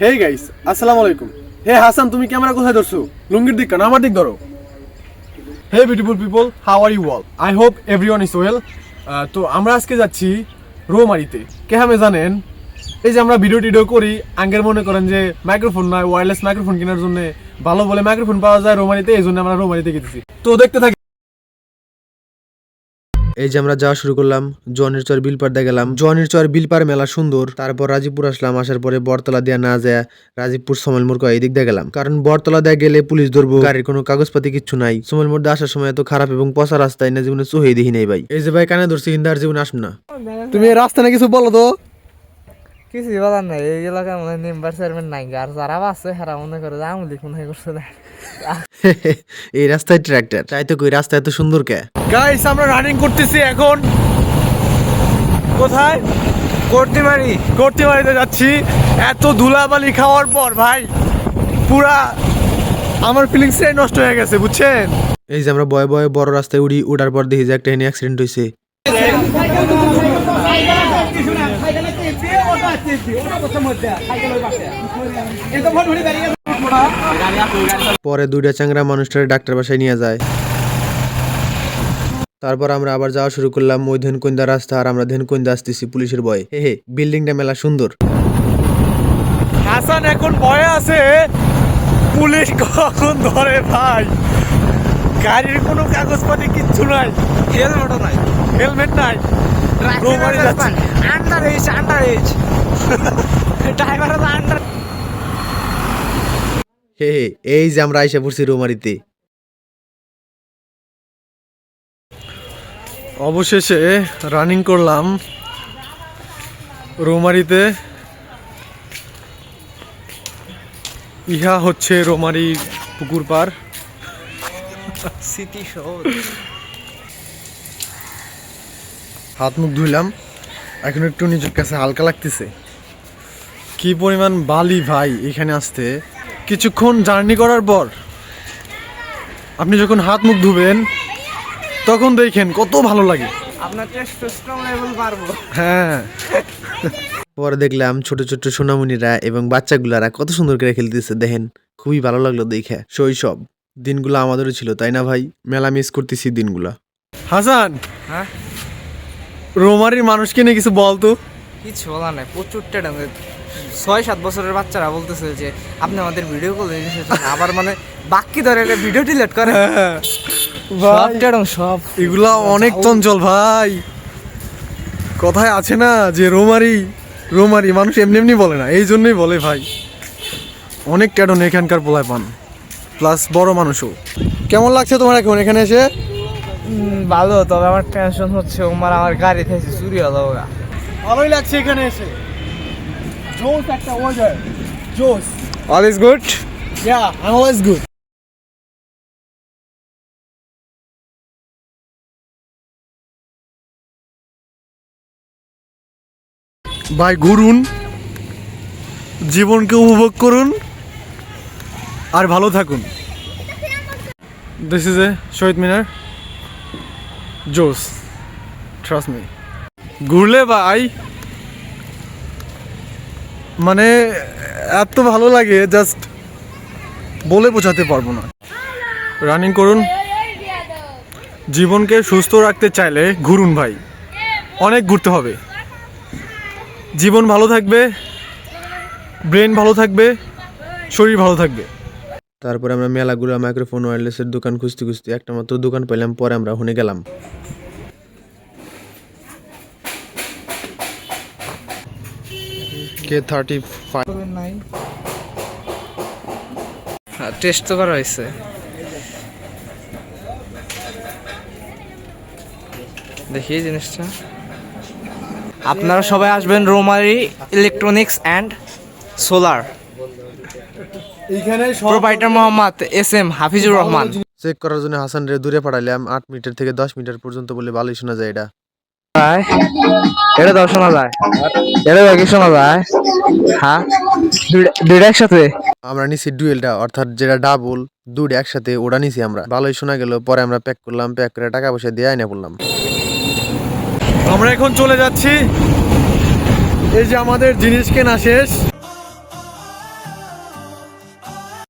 Hey guys আসসালামু আলাইকুম। হে হাসান তুমি ক্যামেরা কোথায় ধরছো? লুঙ্গির দিক কেন, আমার দিক ধরো। Hey beautiful people how are you all I hope everyone is well তো আমরা আজকে যাচ্ছি রোমারিতে। কে হামে জানেন? এই যে আমরা ভিডিও টিডিও করি আঙ্গের মনে করেন যে মাইক্রোফোন নয় ওয়্যারলেস মাইক্রোফোন কেনার জন্য ভালো বলে মাইক্রোফোন পাওয়া যায় রোমারিতে, এই জন্য আমরা রোমারিতে গেছি তো দেখতে থাকি এই যে আমরা যাওয়া শুরু করলাম জনের চর বিলপার দিয়ে গেলাম। জনের চর বিলপার মেলা সুন্দর। তারপর রাজীবপুর আসলাম, আসার পরে বরতলা দিয়া না যায় রাজীবপুর সমল মোড় এই দিক দিয়ে গেলাম। কারণ বরতলা দেয়া গেলে পুলিশ ধরবো, গাড়ির কোনো কাগজপাতি কিচ্ছু নাই। সমল মোড় দিয়ে আসার সময় এত খারাপ এবং পচা রাস্তায় না জীবনে চুহে দেখি নাই ভাই। এই যে ভাই কানে ধরছি কিন্তু আর জীবনে আসুন না। তুমি রাস্তা না কিছু বলো তো? কিছু বলার নাই এই এলাকার মনে হয় মেম্বার চেয়ারম্যান নাই আর যারা আছে হেরা মনে করে যে আমলি কোন হয়ে করছে না। এই রাস্তায় ট্র্যাক্টর তাই তো কই রাস্তা এত সুন্দর কে? গাইস আমরা রানিং করতেছি এখন। কোথায়? কর্তিমারি কর্তিবাড়িতে যাচ্ছি। এত ধুলাবালি খাওয়ার পর ভাই পুরা আমার ফিলিংসটাই নষ্ট হয়ে গেছে বুঝছেন? এই যে আমরা বয়ে বয়ে বড় রাস্তায় উড়ি উড়ার পর দেখি যে একটা হেনি অ্যাক্সিডেন্ট হয়েছে পরে দুইটা চাংরা মানুষটারে ডাক্তার বাসায় নিয়ে যায়। তারপর আমরা আবার যাওয়া শুরু করলাম ওই ধেনকুন্দা রাস্তা আর আমরা ধেনকুন্দা আসতেছি পুলিশের ভয়ে। হে হে বিল্ডিংটা মেলা সুন্দর। হাসান এখন ভয়ে আছে। পুলিশ কখন ধরে ভাই? গাড়ির কোনো কাগজপাতি কিচ্ছু নাই। হেলমেটও নাই। হেলমেট নাই। রোমারি যাচ্ছি under age under age driver under hey hey এই যে আমরা আইসা পড়ছি রোমারিতে। অবশেষে রানিং করলাম রোমারিতে। ইহা হচ্ছে রোমারি পুকুর পার। হাত মুখ ধুইলাম। এখন একটু নিজের কাছে হালকা লাগতেছে। কি পরিমাণ বালি ভাই এখানে আসতে। কিছুক্ষণ জার্নি করার পর আপনি যখন হাত মুখ ধুবেন তখন দেখেন কত ভালো লাগে। আপনার টেস্টোস্টেরন লেভেল বাড়বো। হ্যাঁ। পরে দেখলাম ছোট ছোট সোনামণিরা এবং বাচ্চাগুলারা কত সুন্দর করে খেলতেছে দেখেন। খুবই ভালো লাগল দেখে। শৈশব দিনগুলো আমাদেরও ছিল তাই না ভাই? মেলা মিস করতেছি দিনগুলা। হাসান! হ্যাঁ? রোমারির মানুষকে নিয়ে কিছু বলতো কিছু বলা নাই প্রচুর টেডাং ছয় সাত বছরের বাচ্চারা বলতেছে যে আপনি আমাদের ভিডিও কল আবার মানে বাকি ধরে ভিডিও ডিলিট করে। সব টেডাং সব। এগুলা অনেক চঞ্চল ভাই। কথায় আছে না যে রোমারি রোমারি মানুষ এমনি এমনি বলে না এই জন্যই বলে ভাই। অনেক ট্যাডন এখানকার পোলায় পান প্লাস বড় মানুষও। কেমন লাগছে তোমার এখন এখানে এসে? ভালো তবে আমার টেনশন হচ্ছে ওমার আমার গাড়ি থেকে চুরি হলো ওরা। ভালোই লাগছে এখানে এসে। জোস একটা ওয়েদার জোস। All is good yeah I always good ভাই ঘুরুন। জীবনকে উপভোগ করুন। আর ভালো থাকুন। দিস ইজ এ শহীদ মিনার জোস ট্রাস্ট মি ঘুরলে ভাই মানে এত ভালো লাগে জাস্ট বলে বোঝাতে পারব না। রানিং করুন। জীবনকে সুস্থ রাখতে চাইলে ঘুরুন ভাই, অনেক ঘুরতে হবে। জীবন ভালো থাকবে ব্রেন ভালো থাকবে, শরীর ভালো থাকবে। তারপরে আমরা মেলাগুলো মাইক্রোফোন ওয়্যারলেসের দোকান খুঁজতে খুঁজতে একটা মাত্র দোকান পেলাম পরে আমরা ওখানে গেলাম। কে থার্টি ফাইভ টেস্ট তো করা হয়েছে। দেখি জিনিসটা। আপনারা সবাই আসবেন রোমারি ইলেকট্রনিক্স অ্যান্ড সোলার এইখানে proprietor Mohammad S M Hafizur Rahman. Check করার জন্য হাসান রে দূরে পাঠালাম আট মিটার থেকে দশ মিটার পর্যন্ত বলে ভালোই শোনা যায় এটা। এটা দশ শোনা যায়। এটা কি শোনা যায়। হ্যাঁ দুইটা একসাথে? আমরা নিছি ডুয়েলটা অর্থাৎ যেটা ডাবল দুটো একসাথে ওটা নিছি আমরা। ভালোই শোনা গেল পরে আমরা প্যাক করলাম প্যাক করে টাকা পয়সা দিয়ে আইনা পড়লাম আমরা এখন চলে যাচ্ছি। এই যে আমাদের জিনিস কেনা শেষ।